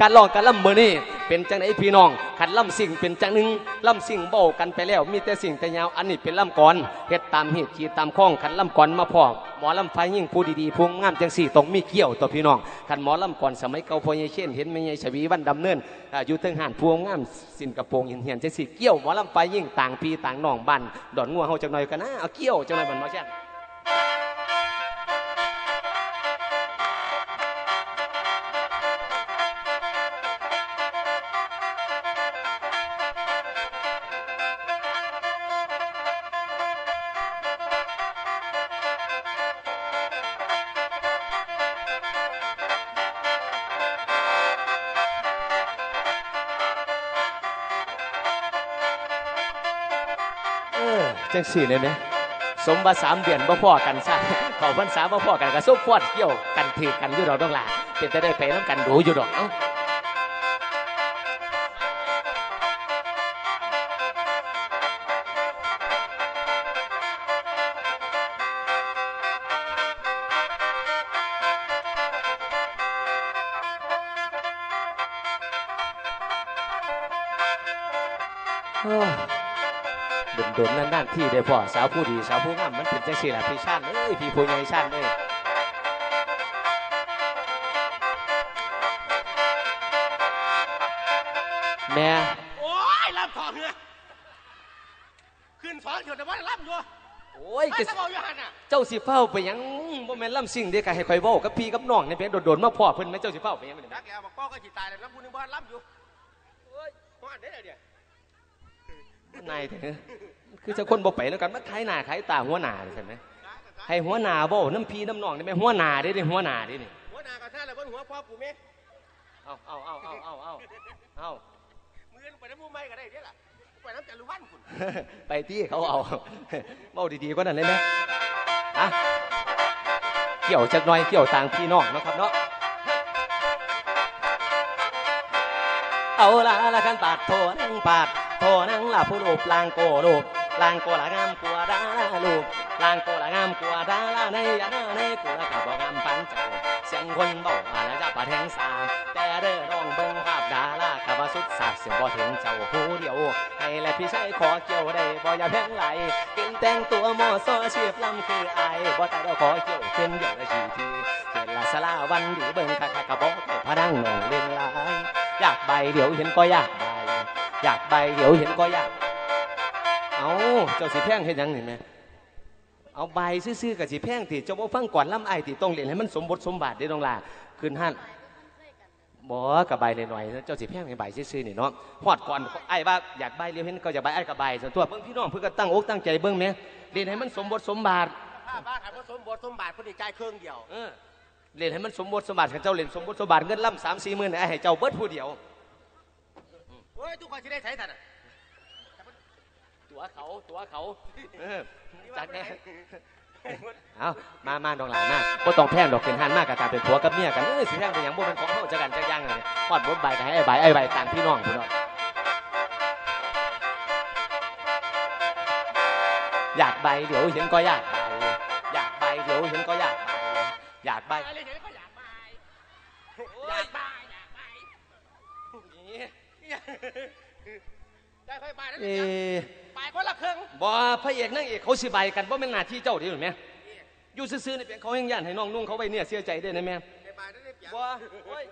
การร้องการล่ำเมื่อนี้เป็นจังไหนพี่น้องขันล่ำสิ่งเป็นจังหนึ่งล่ำสิ่งเบากันไปแล้ว มีแต่สิ่งแต่ยาวอันนี้เป็นล่ำก่อนเฮ็ดตามเหตุจีตามข้องขันล่ำก่อนมาพอหมอล่ำไฟยิ่งผู้ดีๆพวงงามจังสี่ต้องมีเกี่ยวตัวพี่น้องขันหมอล่ำก่อนสมัยเก่าพอยเช่นเห็นไม่ยายชวีวันดำเนินอายู่เทิงหานพวงงามสินกระโปรงเหียนเหียนจังสี่เกี่ยวหมอล่ำไฟยิ่งต่างพี่ต่างน้องบ้านดอนงัวเฮาจังหน่อยกันนะเอาเกี่ยวจังหน่อยบันมอเช่ เออจังสี่เลยไหมสมบัติสามเดือนบ่พ่อกันซะเขาพรรษาบ่พ่อกันก็ซุบฟอดเกี่ยวกันถือกันอยู่ดอกดองหลาเป็นจะได้ไปน้ำกันดูอยู่ดอกเอ้า อ้อโดนๆนั่นๆที่ได้พ่อสาวผู้ดีสาวผู้งามมันเป็นจังสี่แหละพี่ชาติเอ้ยพี่ผู้ใหญ่ชาติเอ้ยแม่โอ้ยรับถอดเหือขึ้นสอนเถอะแต่ว่ารับอยู่โอ้ยไอ้ก็สมองอยู่หันอะเจ้าสิเฝ้าไปหยังบ่แม่นล่ำสิ่งเด้อก็ให้ข่อยเว้ากับพี่กับน้องนี่เพียงโดดๆมาพ่อเพิ่นแม่เจ้าสิเฝ้าไปหยังนี่รักแล้วบอกป้อก็จิตายแล้วน้ำพูนึงบ้านรับอยู่โอ้ยหัวอันเด้อเดี๋ยว นายเถอะคือจะคนบ่ไปแล้วกันมาขายหน้าขายตาหัวหน้าใช่ไหมให้หัวหน้าเว้าน้ำพี่น้ำน้องนี่แม่หัวหน้าเด้นี่หัวหน้าเด้นี่หัวหน้ากระชากเลยบนหัวพ่อปู่เมฆเอาเอาเอาเอาเอาเอาเอามือไปน้ำมูไม่ก็ได้เดี๋ยวล่ะไปน้ำจันทร์ลุวันคุณไปที่เขาเอาเมาดีๆกว่านั้นเลยไหมอะเกี่ยวจักหน่อยเกี่ยวต่างพี่น้องเนาะครับเนาะเอาละละกันปาดโทนังปาด โทนังละผู้รูปลางโกรูปลางโกละงามกัวดาลูกลางโกละงามกัวดาลาในยานในกูละกับบ่งามปันเจ้าเสียงคนเบาอาละจะปาแทงสามแต่เด้อน้องเบิ่งภาพดารากับว่าสุดสาบเสียงบ่ถึงเจ้าผู้เดียวให้และพี่ชายขอเกี่ยวได้บ่อย่าแพงไหลกินแต่งตัวหมอซอชียบลำคือไอบ่ตายเราขอเกี่ยวขึ้นเดียวได้ชีทีเห็นละสลาวันอยู่เบิ่งคักๆกับบ่แต่พนังน้องเล่นหลายอยากใบเดี๋ยวเห็นก็อยาก อยากใบเดี๋ยวเห็นก็อยาก เอาเจ้าสิแพงเห็นยังเห็นไหมเอาใบซื่อๆกับสิแพงติเจ้าบ่ฟังก่อนล่ำไอายติต้องเรียนให้มันสมบทสมบัติได้ต้องลาขึ้นหันบ่กับใบหน่อยๆเจ้าสิแพงในใบซื่อๆนี่เนาะฮอดก่อนไอ้ายว่าอยากใบเรียวเห็นก็อยากใบไอ้ายกับใบส่วนตัวเบิ่งพี่น้องเพื่อก็ตั้งอกตั้งใจเบิ่งแหมเรียนให้มันสมบทสมบัติถ้าบ้านขันผสมบทสมบัติพอดีใจเครื่องเดียวเออเรียนให้มันสมบทสมบัติกับเจ้าเรียนสมบทสมบัติเงินล่ำสามสี่หมื่นไอ้ให้เจ้าเบิดผู้เดียว โอ้ยทุกคนจะได้ใช้ทันอะตัวเขาตัวเขาเออจัดแน่เอามามาดองหลานมาบ่ต้องแพงดอกเป็นหันมากกับการเป็นผัวกับเมียกันเอ้ยสิแพงเป็นหยังบ่เป็นของเฮาจักกันจักอย่างเลยฮอดบนใบก็ให้ไอ้ใบไอ้ใบต่างพี่น้องพุ่นเนาะอยากใบเดี๋ยวเห็นก็อยากใบอยากใบเดี๋ยวเห็นก็อยากใบอยากใบอะไรเดี๋ยวก็อยากไปอยากไปอยากไปนี่ ได้ค่อยไปแล้วเอ๊ะไปคนละครึ่งบ่พระเอกนางเอกเขาสิใบกันบ่แม่นหน้าที่เจ้าเด้อแม่อยู่ซื่อๆนี่เป็นเขาแห่งย่านให้น้องนุ่งเขาไว้เนี่ยเสียใจเด้อนะแม่ได้ไปได้เปรียบบ่โอ้ย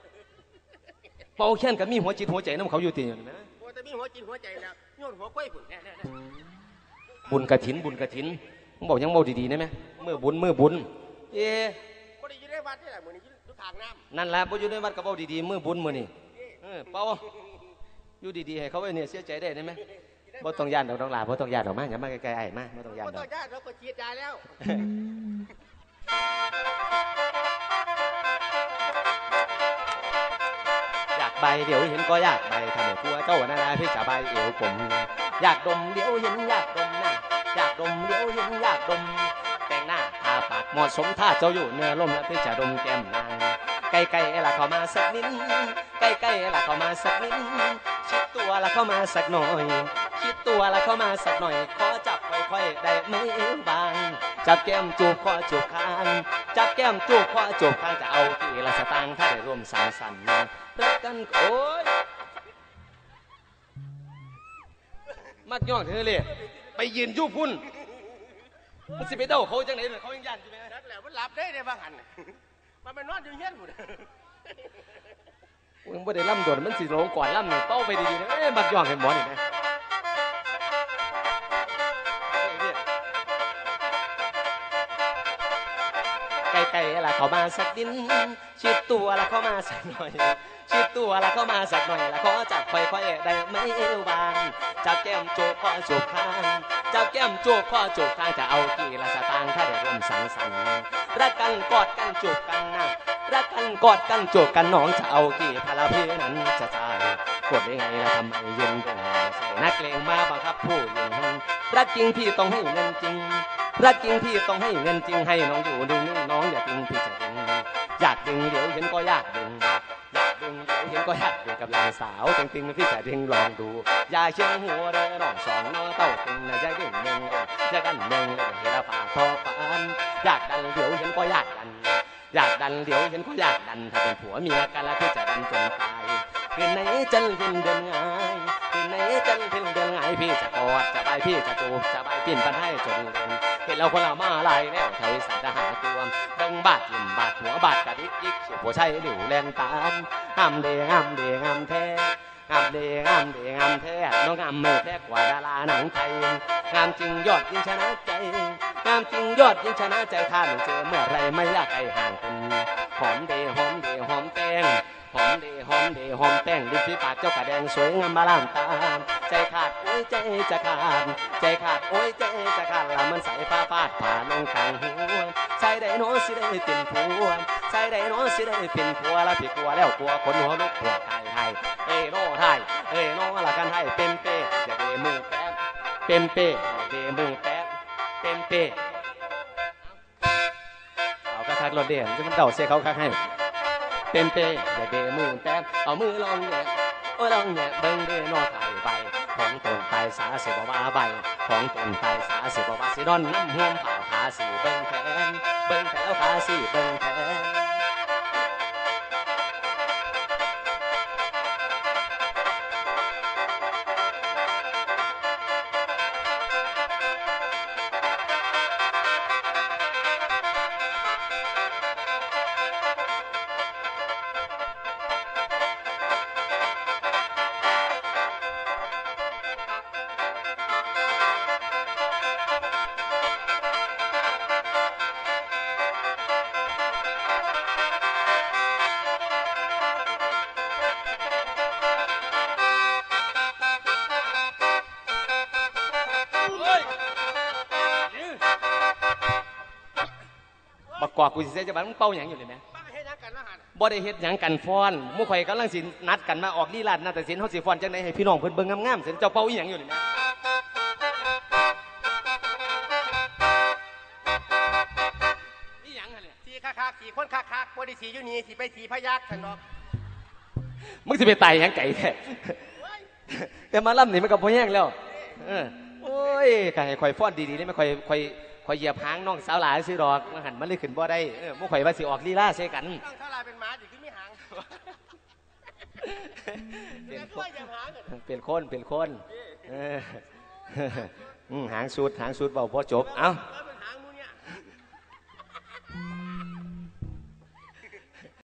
เป่าแค้นก็มีหัวจิตหัวใจน้ำเขาอยู่ติอยู่นี่แม่โอ้แต่มีหัวจิตหัวใจแล้วโยนหัวกล้วยผุนแน่แน่บุญกระถินบุญกระถินมึงบอกยังเบาดีๆนะแม่เมื่อบุญเมื่อบุญ เอ๊ะคนที่อยู่ในวัดนี่แหละเหมือนอยู่ทางน้ำนั่นล่ะบ่อยู่ในวัดก็เบาดีๆเมื่อบุญมื้อนี่เออเป่า อยู่ดีๆให้เขาไว้เนี่ยเสียใจได้ไหมบ่ต้องย่านดอกดอกหลาบ่ต้องย่านดอกมาอย่ามาใกล้ๆไอ้มาบ่ต้องย่านก็ดต้ออกงญาติเราก็ฉีดยาแล้ว อยากใบเดี๋ยวเห็นก็อยากใบทำให้กลัวเจ้านานาพี่จะใบเอวผมอยากดมเดี๋ยวเห็นอยากดมหน้าอยากดมเดี๋ยวเห็นอยากดม แต่งหน้าทาปากเหมาะสมถ้าเจ้าอยู่เนื้อลมแล้วพี่จะดมแก้มนางใกล้ๆละเข้ามาสักนิดใกล้ๆละเข้ามาสักนิด ชิดตัวละเข้ามาสักหน่อยชิดตัวละเข้ามาสักหน่อย ขอจับค่อยๆได้ไหมบาง จับแก้มจูบคอจูบคาง จับแก้มจูบคอจูบคางจะเอากี่ละสตางค์ถ้าได้ร่วมสังสรรค์รักกันโอ้ยมักย่องเธอเลยไปยืนยู่พุ่นมันสิไปเด้าเขาจังไหนเลยเขายังยันอยู่ไหมนั่นแหละมันหลับได้ในบางหันมันไปนอนอยู่เฮี้ยนหมด มึงบ่ได้ล่ำโดนมันสิลงก่อนล่ำเนี่ยเป้าไปดีๆนะเอ้ยมักย่องให้หมอนี่นะไก่ๆละเข้ามาสักดิน ชิดตัวละเข้ามาสักหน่อย ชิดตัวละเข้ามาสักหน่อยละขอจับค่อยๆได้ไหมเอวบางจับแก้มโจกคอโจกข้างจับแก้มโจกคอโจกข้างจะเอากี่ละสตางค์ถ้าได้ร่วมสังสรรค์รักกันกอดกันจูบกันนะ รักกันกอดกันจูบกันน้องจะเอากี่พาราเพนั้นจะจ่ายกดได้ไงล่ะทำไมเย็นจังใส่นักเลงมาบังคับผู้หญิงรักจริงพี่ต้องให้เงินจริง รักจริงพี่ต้องให้เงินจริงให้น้องอยู่ดึงน้องอย่าดึงพี่จะดึงอยากดึงเดี๋ยวเห็นก็อยากดึงอยากดึงเดี๋ยวเห็นก็อยากดึงกับหลานสาวจริงๆพี่จะดึงลองดูอย่าเชื่อหัวเด้อน้องสองน้องเต้าตึงนะจะดึงหนึ่งจะดันหนึ่งเลยเฮลาปากทอปานอยากดันเดี๋ยวเห็นก็อยากดัน อยากดันเดี๋ยวเห็นก็อยากดันถ้าเป็นผัวเมียกันแล้วพี่จะดันจนตายคืนไหนจันทร์คืนเดือนง่ายคืนไหนจันทร์คืนเดือนง่ายพี่จะกอดจะไปพี่จะจูบจะไปปีนปันให้จนเด่นเห็นเราคนละมาลายแนวไทยสัตทหารตัวเบิ่งบาดยิ้มบาดหัวบาดกระดิกยิกเสียผัวใช้หลิวแลนตามงามเดงามเดงามแท้ งามเดงามเดงามแท้น้องงามไม่แพ้กว่าดาราหนังไทย งามจริงยอดยิ่งชนะใจ งามจริงยอดยิ่งชนะใจถ้าหนูเจอเมื่อไรไม่อยากไกลห่างกันหอมเดหอมเดหอมแป้งหอมเดหอมเดหอมแป้งดินฝีปากเจ้ากระแดงสวยงามมาลามตามใจขาดโอ้ยใจจะขาด ใจขาดโอ้ยใจจะขาดละมันใส่ฟ้าฟาดผ่าลงกลางหัวใส่ได้โน้สิได้เป็นผัวใส่ได้โน้สิได้เป็นผัวละพี่กลัวแล้วกลัวคนหัวลุกหัวไท ไทยเอ้โน่ไทยเอ้โน่ละกันให้เป็นเป้อย่าเดมือแป๊บเป็นเป้อย่าเดมือแป๊บเป็นเป้เอากระทักรถเดียนจะมันเดาเสียเขาคักให้เป็นเปอย่าเดมือแป๊บเอามือลองแหย่โอ้ลองแหย่ยเบิ่งเดนอไข่ใบของตนตายสาสิบว่าใบของตนตายสาสิบว่าสิดอนน้ำห่วงผ่าขาสีเบิ่งแขนเบิ่งแขนขาสีเบิ่งแขน บักกอกกูสิเสียจะบันมึงเป้าหยังอยู่เลยไหมบ้าเฮ็ดหยังกันละหันบ่ได้เฮ็ดหยังกันฟ้อนหมู่ข่อยกำลังสินัดกันมาออกลีลาดนาฏศิลป์เฮาสิฟ้อนจังได๋ให้พี่น้องเพิ่นเบิ่งงามๆเสิเจ้าเป้าอีหยังอยู่นี่แหมอีหยังหั่นเนี่ยสีคักคักๆสีคนคักคักๆบ่ได้สีอยู่นี่สีไปสีพยักฉันดอกมึงสิไปตายหยังไก่แท้แต่มาล่ำนี่มันก็บ่แย่งแล้วเออโอ้ยก็ให้ข่อยฟ้อนดีๆได้ไหมข่อยข่อย ข่อยเหยียบหางน้องสาวหลายซื้อดอกมันหันมันเลยขึ้นบ่ได้เออหมู่ข่อยว่าสิออกลีลาใส่กันต้องเท่าไรเป็นหมาอยู่ที่มีหางเปลี่ยนแต่คตัวนอย่างหางอะเปลี่ยนคนเปลี่ยนคนเอออืมหางสูดหางสูดเบาพอจบเอ้าแล้วเป็น